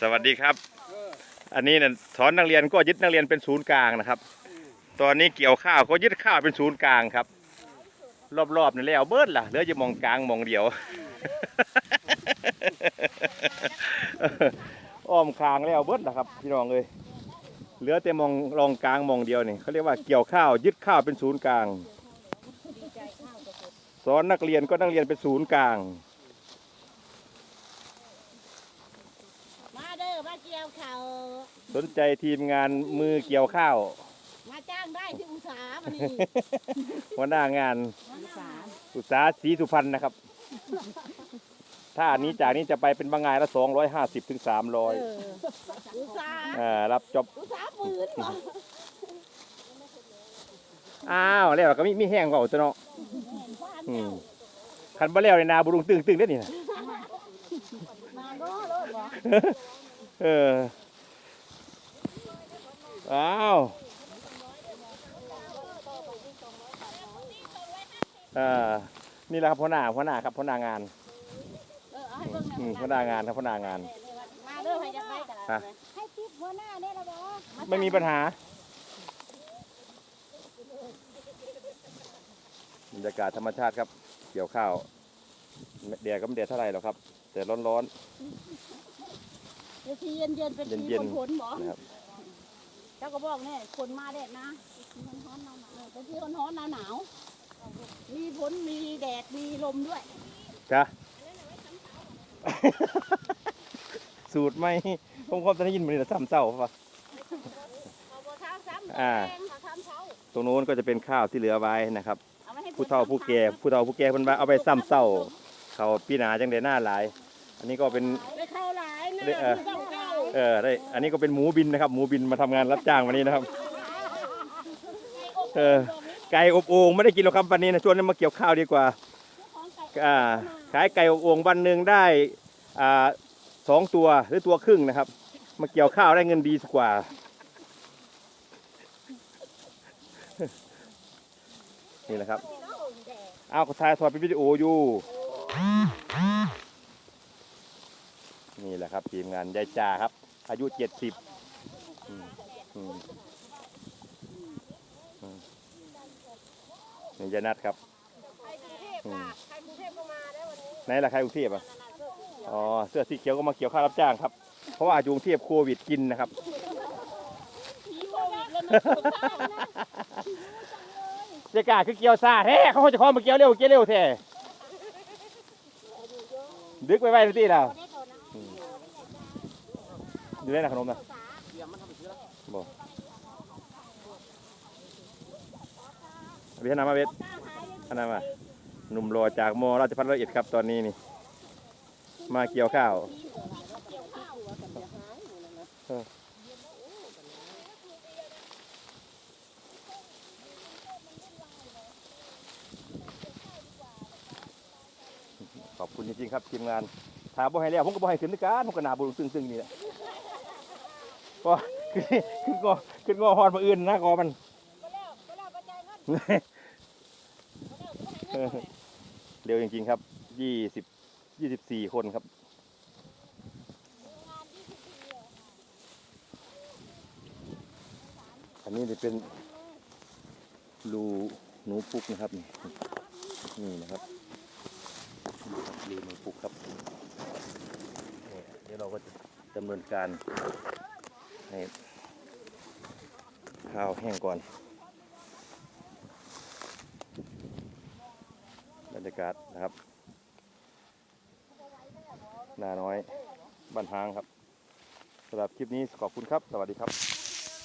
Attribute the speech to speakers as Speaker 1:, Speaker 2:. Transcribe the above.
Speaker 1: สวัสดีครับ
Speaker 2: เออ
Speaker 1: อันนี้เนี่ยสอนนักเรียนก็ยึดนักเรียนเป็นศูนย์กลางนะครับ ตอนนี้เกี่ยวข้าวก็ยึดข้าวเป็นศูนย์กลางครับ รอบๆนี่แล้วเบิดล่ะเหลือจะมองกลางมองเดียว อ้อมคางแล้วเบิดล่ะครับพี่น้องเลยเหลือแต่มองรองกลางมองเดียวนี่เขาเรียกว่าเกี่ยวข้าวยึดข้าวเป็นศูนย์กลาง สอนนักเรียนก็นักเรียนเป็นศูนย์กลาง
Speaker 3: มาเด้อมาเกี่ยวเขา
Speaker 1: สนใจทีมงานมือเกี่ยวข้าว
Speaker 3: มาจ้างได้ที่อุตสาหมันนี่
Speaker 1: หัวหน้างาน
Speaker 3: อุตสาห
Speaker 1: อุตสาหศรีสุพรรณนะครับ ถ้าอันนี้จากนี้จะไปเป็นบางงานละสองร้อยห้าสิบถึงสามร้อย
Speaker 3: เอออุตสาห
Speaker 1: อ่ารับจบ
Speaker 3: อุตสาหปืนเหรอ
Speaker 1: อ้าวแล้วก็มีมีแห้งกว่าตัวเนาะอืมคันบ่แล้วในนาบุรุงตึงตึงได้อนี่นะ
Speaker 3: มาโง่โลดเหรอ
Speaker 1: เอออ้าวอ่านี่แหละครับหัวหน้าหัวหน้าครับหัวหน้างาน
Speaker 3: เออเอาให้เบิ่งหน่อย
Speaker 1: อืมหัวหน้างานครับหัวหน้างาน
Speaker 3: มาเด้อให้จะไปกัน
Speaker 1: อะ
Speaker 3: ให้ติ๊บหัวหน้าได้ละบ่
Speaker 1: ไม่มีปัญหาบรรยากาศธรรมชาติครับ เกี่ยวข้าวแดดก็ไม่แดดเท่าไหร่หรอกครับ แต่ร้อน
Speaker 3: เดี๋ยวทีเย็นเย็นๆเป็นที
Speaker 1: เย็น
Speaker 3: คน
Speaker 1: ๆ
Speaker 3: ผลบ่
Speaker 1: ๆนะครับ
Speaker 3: เจ้าก็บอกเนี่ยคนมาแดดนะคนฮ้อนหนาวหนาวเป็นที่คนฮ้อนหนาวหนาวมีฝนมีแดดมีลมด้วย
Speaker 1: จ้ะ สูตรไม่ผมความจะได้ยินมันจะซ้ำเศร้าปะ
Speaker 3: เอาบ่เช้าซ้ำ
Speaker 1: อ่า
Speaker 3: แดงเอาซ้ำเช้า
Speaker 1: ตรงโน้นก็จะเป็นข้าวที่เหลือไว้นะครับ
Speaker 3: เอาไว้ให้
Speaker 1: ผู้เฒ่าผู้แก่ผู้เฒ่าผู้แก่เพิ่นว่าเอาไปซ้ำเศร้า เขาปีหนาจังได้หน้าหลาย อันนี้ก็เป็น
Speaker 3: ได้เข้าหลายนะ
Speaker 1: ได้เออ
Speaker 3: ไม่ต้องเอ
Speaker 1: อได้อันนี้ก็เป็นหมูบินนะครับ หมูบินมาทำงานรับจ้างวันนี้นะครับเออไก่อบโอ่งไม่ได้กินหรอกครับวันนี้นะชวนมาเกี่ยวข้าวดีกว่าอ่าขายไก่อบโอ่งวันหนึ่งได้อ่าสองตัวหรือตัวครึ่งนะครับ มาเกี่ยวข้าวได้เงินดีกว่านี่แหละครับอ้าวก็ถ่ายทอดเป็นวิดีโออยู่ นี่แหละครับทีมงานยายจ่าครับ อายุเจ็ดสิบนี่ยายนัดครับ
Speaker 3: ได้วันนี้
Speaker 1: ไหนล่ะใครกรุงเทพอะอ๋อเสื้อสีเขียวก็มาเกี่ยวข้ารับจ้างครับ เพราะว่าอยู่กรุงเทพโควิดกินนะครับ
Speaker 3: ผียนะ
Speaker 1: เจ๊กาคือเกี่ยวซาแท้เขาจะขอมาเกี่ยวเร็วเกี่ยวเร็วแท้ดึกไปไว้ทุกที่แล้ว อยู่ได้นะขนมนะบอกเอาไปให้น้ำมาเวทให้น้ำมาหนุ่มรอจากมอราชพัฒน์ร้อยเอ็ดครับตอนนี้นี่ มาเกี่ยวข้าวขอบคุณจริงๆครับทีมงานถามบ่ให้แล้วผมก็บ่ให้ขึ้นด้วยกันผมก็นาบุญซึ่งๆนี่แหละ ก็ขึ้นขึ้นงอขึ้นงอฮอนมาอื่นนะกอมันเร็วจริงๆครับยี่สิบยี่สิบสี่คนครับอันนี้จะเป็นรูหนูปุกนะครับ นี่นี่นะครับรูหนูปุกครับเดี๋ยวเราก็จะดำเนินการ ให้ข้าวแห้งก่อน บรรยากาศนะครับนาน้อยบ้านหางครับสำหรับคลิปนี้ขอบคุณครับ สวัสดีครับ